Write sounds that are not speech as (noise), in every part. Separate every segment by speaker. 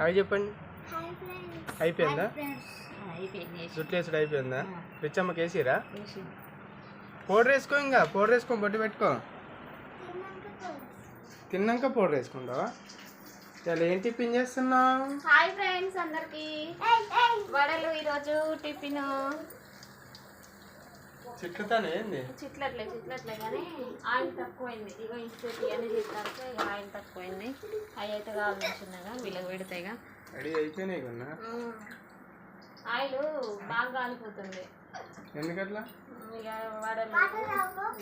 Speaker 1: అవి చెప్పండి.
Speaker 2: Hi friends
Speaker 1: అయిపోయిందా?
Speaker 3: అయిపోయింది వేసి.
Speaker 1: జుట్లు వేసుడు అయిపోయిందా?
Speaker 3: ఆ.
Speaker 1: రిచ్చమ్మకి వేసిరా
Speaker 3: వేసి.
Speaker 1: పౌడర్ వేసుకో ఇంకా పౌడర్ వేసుకో బొట్టు పెట్టుకో.
Speaker 2: తిన్నాక
Speaker 1: పౌడర్. వేసుకుంటావా? ఇలా ఏం టిఫిన్ చేస్తున్నావు?
Speaker 3: హాయ్ ఫ్రెండ్స్ అందరికి. వడలు ఈరోజు టిఫిన్.
Speaker 1: చిట్లుతానే ఏంది?
Speaker 3: చిట్లట్లే చిట్లట్లే కానీ ఆయిల్ తక్కువైంది. ఇక ఇన్స్టెంట్ ఇవన్నీ చేస్తానికి ఇక ఆయిల్ తక్కువైంది. అవి అయితే కావాలి చిన్నగా వీళ్ళకి పెడతాయిగా
Speaker 1: రెడీ అయిపోయినాయి కొన్నా
Speaker 3: ఆయిల్ బాగా కాలిపోతుంది.
Speaker 1: ఎందుకట్లా?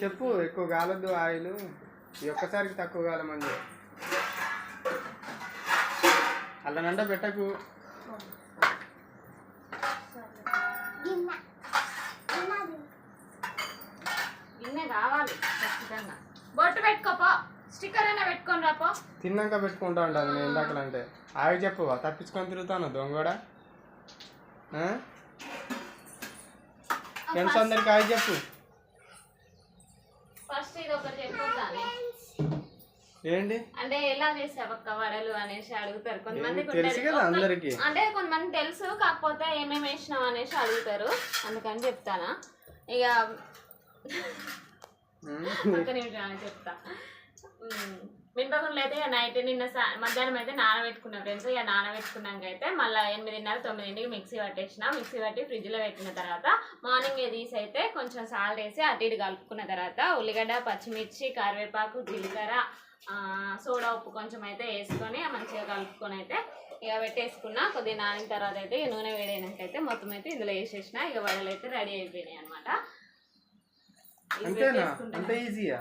Speaker 1: చెప్పు ఎక్కువ కాలొద్దు ఆయిల్. ఈ ఒక్కసారికి తక్కువ చెప్పు. అల్లనంట పెట్టకు.
Speaker 3: కావాలి ఖచ్చితంగా. బొట్టు పెట్టుకోపో స్టిక్కర్ అయినా పెట్టుకొని రాపో.
Speaker 1: తిన్నాక పెట్టుకుంటా ఉంటాను నేను ఇందాకలంటే ఆగి చెప్పు తప్పించుకొని తిరుగుతాను దొంగడ? ఫ్రెండ్స్ అందరికి ఆగి చెప్పు.
Speaker 3: ఫస్ట్ ఇది ఒకటి చెప్పొద్దాని
Speaker 1: ఏంటి?
Speaker 3: అంటే ఎలా చేసావు అక్క వడలు అనేసి అడుగుతారు. కొంతమంది
Speaker 1: తెలుసు కదా అందరికి.
Speaker 3: అంటే కొంతమంది తెలుసు కాకపోతే ఏమేమి వేసినావు అనేసి అడుగుతారు. అందుకని చెప్తానా? ఇక ఒక నిమిషం చెప్తా. మినపగుండ్లు అయితే ఇక నైట్ నిన్న మధ్యాహ్నం అయితే నానబెట్టుకున్న ఫ్రెండ్స్. ఇక నానబెట్టుకున్నాక అయితే మళ్ళీ ఎనిమిదిన్నర తొమ్మిదింటికి మిక్సీ పట్టేసిన. మిక్సీ పట్టి ఫ్రిడ్జ్లో పెట్టిన తర్వాత మార్నింగ్ తీసి అయితే కొంచెం సాల్ట్ వేసి అటు ఇటు కలుపుకున్న తర్వాత ఉల్లిగడ్డ పచ్చిమిర్చి కరివేపాకు జీలకర్ర సోడా ఉప్పు కొంచెం అయితే వేసుకొని మంచిగా కలుపుకొని అయితే ఇక పెట్టేసుకున్నా. కొద్దిగా నానిన తర్వాత అయితే నూనె వేడైనాకైతే మొత్తం అయితే ఇందులో వేసేసిన. ఇక వడలు అయితే రెడీ అయిపోయినాయి అనమాట
Speaker 1: అంతేనా? అంత ఈజీయా?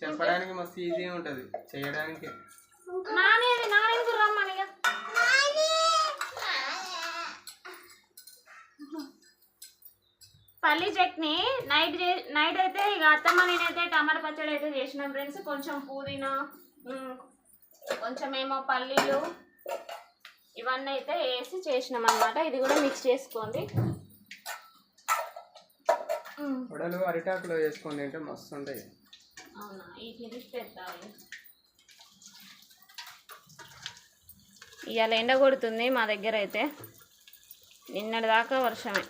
Speaker 1: చెప్పడానికి మస్తు ఈజీ ఉంటది. చేయడానికి.
Speaker 3: పల్లి చట్నీ నైట్ నైట్ అయితే ఇక అత్తమ్మ నేనైతే టమాటా పచ్చడి అయితే చేసినాం ఫ్రెండ్స్. కొంచెం పుదీనా కొంచెం ఏమో పల్లీలు ఇవన్నీ అయితే వేసి చేసినాం అనమాట ఇది కూడా మిక్స్ చేసుకోండి.
Speaker 1: వడలు అరిటాకులో వేసుకొని తింటే మస్తు ఉంటాయి
Speaker 3: అవునా ఇవాళ ఎండ కొడుతుంది మా దగ్గర అయితే. నిన్నటి దాకా వర్షమే.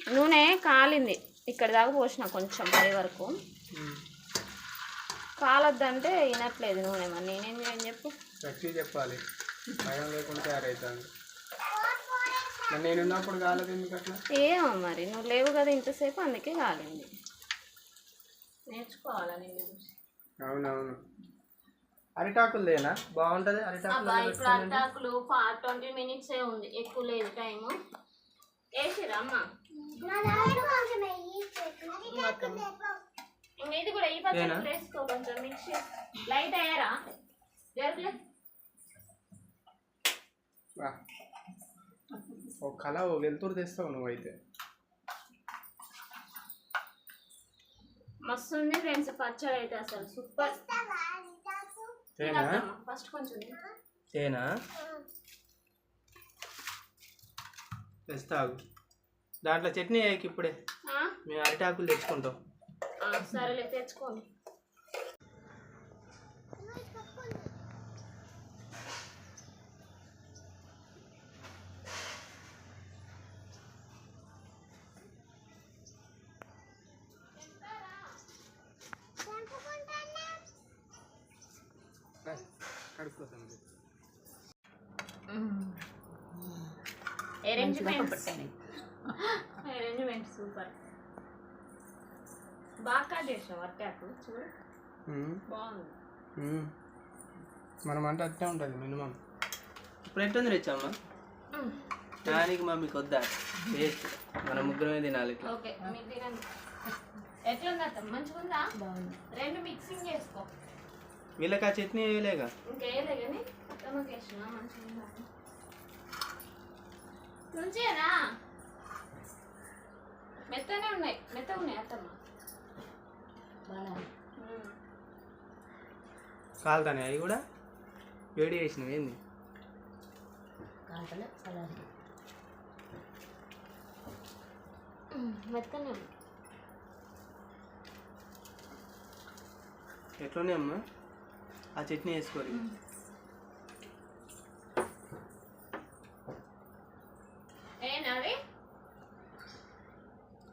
Speaker 3: నూనె కాలింది. ఇక్కడ దాకా పోసిన కొంచెం పై వరకు. కాలొద్దంటే వినట్లేదు నూనె మరి. నేనేం చేయని చెప్పు.
Speaker 1: చెప్పాలి. భయం లేకుండా తయారవుతాను మరి నేను ఉన్నప్పుడు కాలేదు ఎందుకు అట్లా?
Speaker 3: ఏమో మరి నువ్వు లేవు కదా ఇంతసేపు అందుకే కాలింది. నేర్చుకోవాలా నేను చూసి?
Speaker 1: అవునవును. బాగుంటది అరిటాకులు
Speaker 3: అబ్బా ఇప్పుడు అరిటాకులు ట్వంటీ మినిట్సే ఉంది ఎక్కువ లేదు టైము వేసిరా అమ్మ?
Speaker 2: నా దాంట్లో కొంచెం వెయ్యి
Speaker 3: మొత్తం. ఇంకా ఇది కూడా ఈ పచ్చడి వేసుకో కొంచెం మిక్స్ లైట్ అయ్యారా? జరుగులే.
Speaker 1: ఓ కళ ఓ వెలుతురు తెస్తావు నువ్వైతే.
Speaker 3: మస్తు ఉంది ఫ్రెండ్స్ పచ్చడి అయితే అసలు సూపర్.
Speaker 1: తేనా?
Speaker 3: ఫస్ట్ కొంచెం తిను.
Speaker 1: తెస్తావు దాంట్లో చట్నీ వేయకి ఇప్పుడే? మేము అరిటాకులు తెచ్చుకుంటాం.
Speaker 3: సరేలే తెచ్చుకోండి అరేంజ్మెంట్ అరేంజ్మెంట్ సూపర్ బాగా కట్ చేసావు అట్టాకు చూడు. బాగుంది.
Speaker 1: మ్మ్. మనం అంటే అట్టే ఉంటుంది మినిమం. ఇప్పుడు ఎట్టుంది రెచ్చమ్మా దానికి మమ్మీకి వద్దా? వేస్ట్ మన ముగ్గురమే తినాలి ఇట్లా.
Speaker 3: ఓకే మీరు తినండి. ఎట్లుంది మంచిగుందా? బాగుంది. రెండు మిక్సింగ్ చేసుకో.
Speaker 1: వీళ్ళకి ఆ చట్నీ వేయలేగా?
Speaker 3: మెత్తనే ఉన్నాయి మెత్తగా ఉన్నాయి అత్తమ్మ.
Speaker 1: కాలుతానే అవి కూడా? వేడి చేసినవి ఏంది?
Speaker 3: మెత్తనే ఉన్నాయి.
Speaker 1: ఎట్లున్నాయి అమ్మా ఆ చట్నీ వేసుకోవాలి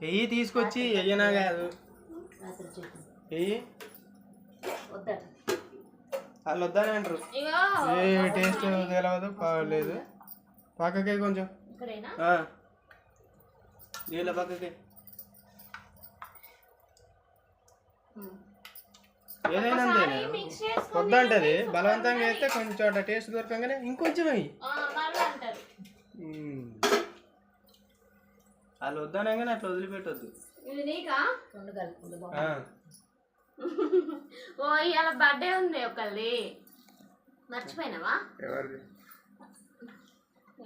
Speaker 1: వెయ్యి తీసుకొచ్చి వెయ్యనా కాదు. వెయ్యి వాళ్ళు వద్దని అంటారు. ఏ టేస్ట్ తెలవదు బాగలేదు పక్కకే కొంచెం. నీళ్ళ పక్కకే. ఏదైనా వద్దంటది. బలవంతంగా వేస్తే కొంచెం అట్లా టేస్ట్ దొరకంగానే ఇంకొంచెం
Speaker 3: అంటారు
Speaker 1: వాళ్ళు వద్దనగానే అట్లా వదిలిపెట్టొద్దు.
Speaker 3: ఇది నీకా?
Speaker 1: ఆ.
Speaker 3: ఓ ఇవాళ బర్త్డే ఉంది ఒకళ్ళది. మర్చిపోయినావా?
Speaker 1: ఎవరిది?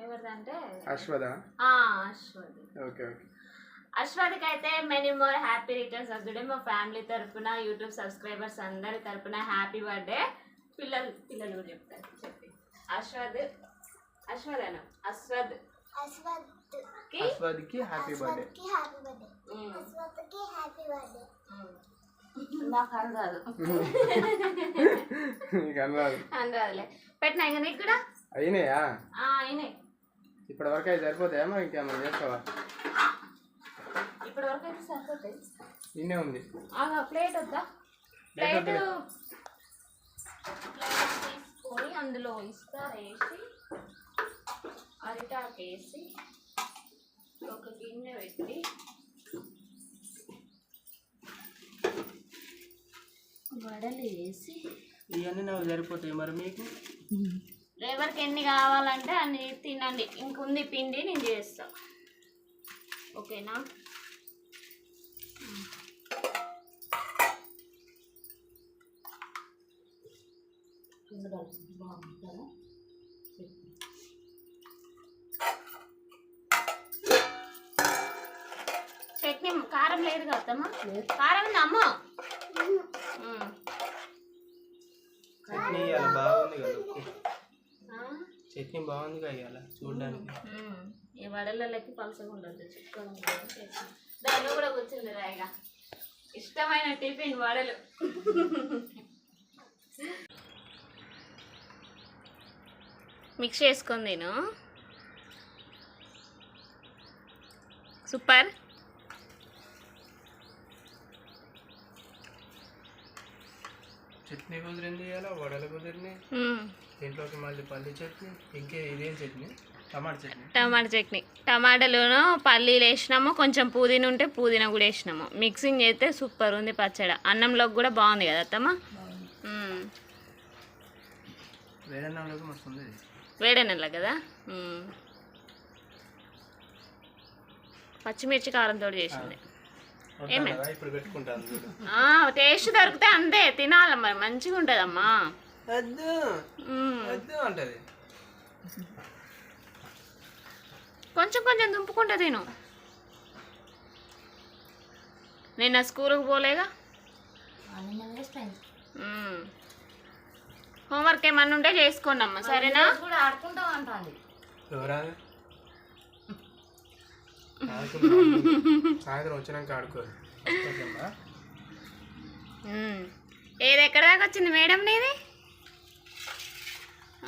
Speaker 3: ఎవరిదంటే?
Speaker 1: అశ్వద?
Speaker 3: ఆ, అశ్వతి
Speaker 1: ఓకే ఓకే.
Speaker 3: అశ్వతికి అయితే many more happy returns of day మా ఫ్యామిలీ తరపున యూట్యూబ్ సబ్స్క్రైబర్స్ అందరి తరపున హ్యాపీ బర్త్డే పిల్లలు పిల్లలు కూడా చెప్తారు చెప్పి. అశ్వద్ అశ్వద్ అశ్వద్.
Speaker 1: అశ్వద్కి హ్యాపీ బర్త్డే
Speaker 2: కి హ్యాపీ బర్త్డే
Speaker 3: ఉమ్,
Speaker 2: అశ్వత్కి హ్యాపీ బర్త్డే
Speaker 3: ఉమ్. నాకు అనరాదు
Speaker 1: నీకు అనరాదు
Speaker 3: అనరాదులే పెట్టినా ఇంకా నీకు కూడా?
Speaker 1: అయినాయా?
Speaker 3: ఆ, అయినాయి.
Speaker 1: ఇప్పటి వరకు అయితే సరిపోతాయా ఇంకేమైనా చేస్తావా?
Speaker 3: ఇప్పటి వరకు అయితే సరిపోతాయి.
Speaker 1: నిన్నే ఉంది.
Speaker 3: ప్లేట్ వద్దా?
Speaker 1: ప్లేట్
Speaker 3: ప్లేట్ తీసుకొని అందులో ఇస్తారు వేసి అరిటాకు వేసి ఒక గిన్నె పెట్టి వడలు వేసి
Speaker 1: ఇవన్నీ నాకు సరిపోతాయి మరి మీకు?
Speaker 3: ఎవరికి ఎన్ని కావాలంటే అన్ని తినండి. ఇంకుంది పిండి నేను చేస్తా. ఓకేనా? చట్నీ కారం లేదు కదమ్మా కారం ఉంది అమ్మ.
Speaker 1: చట్నీ ఇవాళ బాగుంది కదా ఉప్పు.
Speaker 3: ఆ?
Speaker 1: చట్నీ బాగుంది కదా ఇవాళ చూడడానికి.
Speaker 3: ఈ వడలకి పలసగా ఉండదు దానిలో కూడా కూర్చుంది రాయిగా ఇష్టమైన టిఫిన్ వడలు మిక్స్ చేసుకొని నేను సూపర్.
Speaker 1: చట్నీ కుదిరింది ఇవాళ వడలు కుదిరినాయి. దీంట్లోకి మళ్ళీ పల్లి చట్నీ ఇంకే ఇదేం చట్నీ? టమాటా చట్నీ.
Speaker 3: టమాటా చట్నీ. టమాటాలును పల్లీలు వేసినాము కొంచెం పుదీనా ఉంటే పుదీనా కూడా వేసినాము. మిక్సింగ్ చేస్తే సూపర్ ఉంది పచ్చడి. అన్నంలోకి కూడా బాగుంది కదా అత్తమ్మ? మ్మ్.
Speaker 1: వేరే అన్నంలోకి మస్తు ఉంది.
Speaker 3: వేడే నెల కదా. పచ్చిమిర్చి కారంతో చేసింది. టేస్ట్ దొరికితే అంతే తినాలి మరి మంచిగా ఉంటుందమ్మా. కొంచెం కొంచెం దుంపుకుంటా తిను. నిన్న స్కూల్కి పోలేగా. హోంవర్క్ ఏమన్నా ఉంటే చేసుకోండి అమ్మా సరేనా. (laughs)
Speaker 1: సాయంత్రం వచ్చినాక.
Speaker 3: ఏది ఎక్కడ దాకా వచ్చింది మేడం నీది?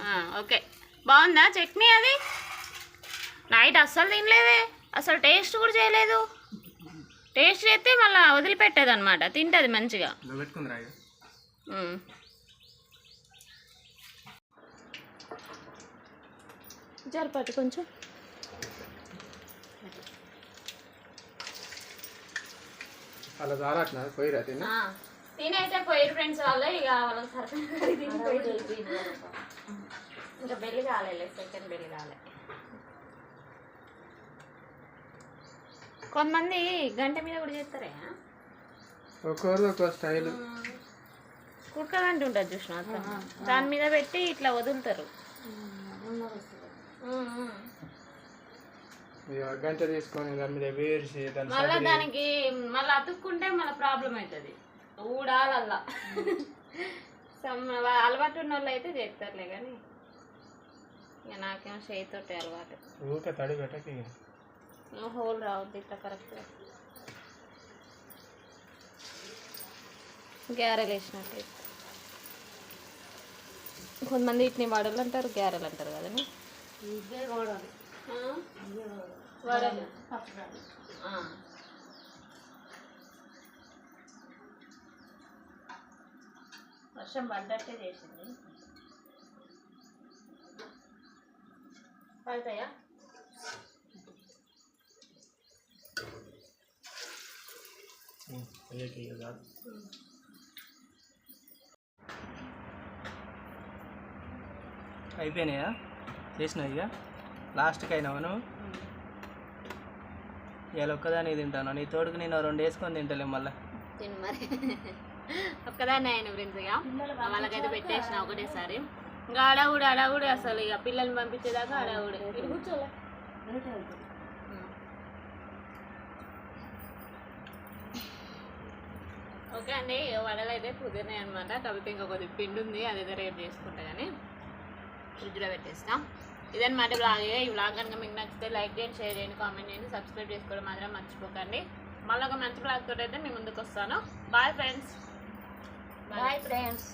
Speaker 3: ఆ, ఓకే. బాగుందా చట్నీ అది? నైట్ అస్సలు తినలేదే. అసలు టేస్ట్ కూడా చేయలేదు. టేస్ట్ చేస్తే మళ్ళీ వదిలిపెట్టేది అనమాట తింటుంది మంచిగా. జరపట్టు కొంచెం.
Speaker 1: అలా చాలట్నా పోయిరా తిన్నా?
Speaker 3: ఆ, తినైతే పోయారు ఫ్రెండ్స్ వాళ్ళు ఇక వాళ్ళకి పోయారు. ఇంకా బెల్లి కాలేదు సెకండ్ బెల్లి కాలే. కొంతమంది గంట మీద కూడా చేస్తారే?
Speaker 1: ఒక్కొక్కరు ఒక్కో స్టైల్.
Speaker 3: కుక్క గంట ఉంటుంది చూసిన దాని మీద పెట్టి ఇట్లా వదులుతారు.
Speaker 1: గంట తీసుకొని దాని మీద వేసి దాని
Speaker 3: మళ్ళా దానికి మళ్ళీ అతుక్కుంటే మళ్ళీ ప్రాబ్లం అవుతుంది ఊడాలల్లా. అలవాటు ఉన్న వాళ్ళు అయితే చేస్తారులే కానీ ఇక నాకేమో చేయితోటి అలవాటు.
Speaker 1: ఊరికే తడి పెట్టకి
Speaker 3: హోల్ రావద్దు ఇట్లా కరెక్ట్గా గ్యారెలు వేసినట్టు కొంతమంది వీటిని వడలు అంటారు గ్యారెలు అంటారు కదండి? వడలు. వర్షం పడ్డట్టే చేసింది. పడతాయా?
Speaker 1: అయిపోయినాయా? చేసినావు ఇక? లాస్ట్కి అయినావా నువ్వు ఇవాళ ఒక్కదానికి తింటాను? నీ తోడుకు నేను రెండు వేసుకొని తింటలే మళ్ళీ.
Speaker 3: తిను మరి. ఒక్కదాన్ని ఆయన ఫ్రెండ్స్ ఇక. వాళ్ళకైతే పెట్టేసిన ఒకటేసారి. ఇంకా అడవుడు అడవుడు అసలు ఇక. పిల్లల్ని పంపించేదాకా అడవుడు కూర్చోలే. ఓకే అండి వడలు అయితే కుదిరినాయి అనమాట కాకపోతే ఇంకా కొద్దిగా పిండి ఉంది అదైతే రేపు చేసుకుంటా కానీ ఫ్రిడ్జ్లో పెట్టేస్తాం. ఇదన్నమాట బ్లాగ్ ఈ బ్లాగ్ కనుక మీకు నచ్చితే లైక్ చేయండి షేర్ చేయండి కామెంట్ చేయండి సబ్స్క్రైబ్ చేసుకోవడం మాత్రం మర్చిపోకండి. మళ్ళీ ఒక మంచి బ్లాగ్ తోటి అయితే మీ ముందుకు వస్తాను. Bye friends
Speaker 2: bye friends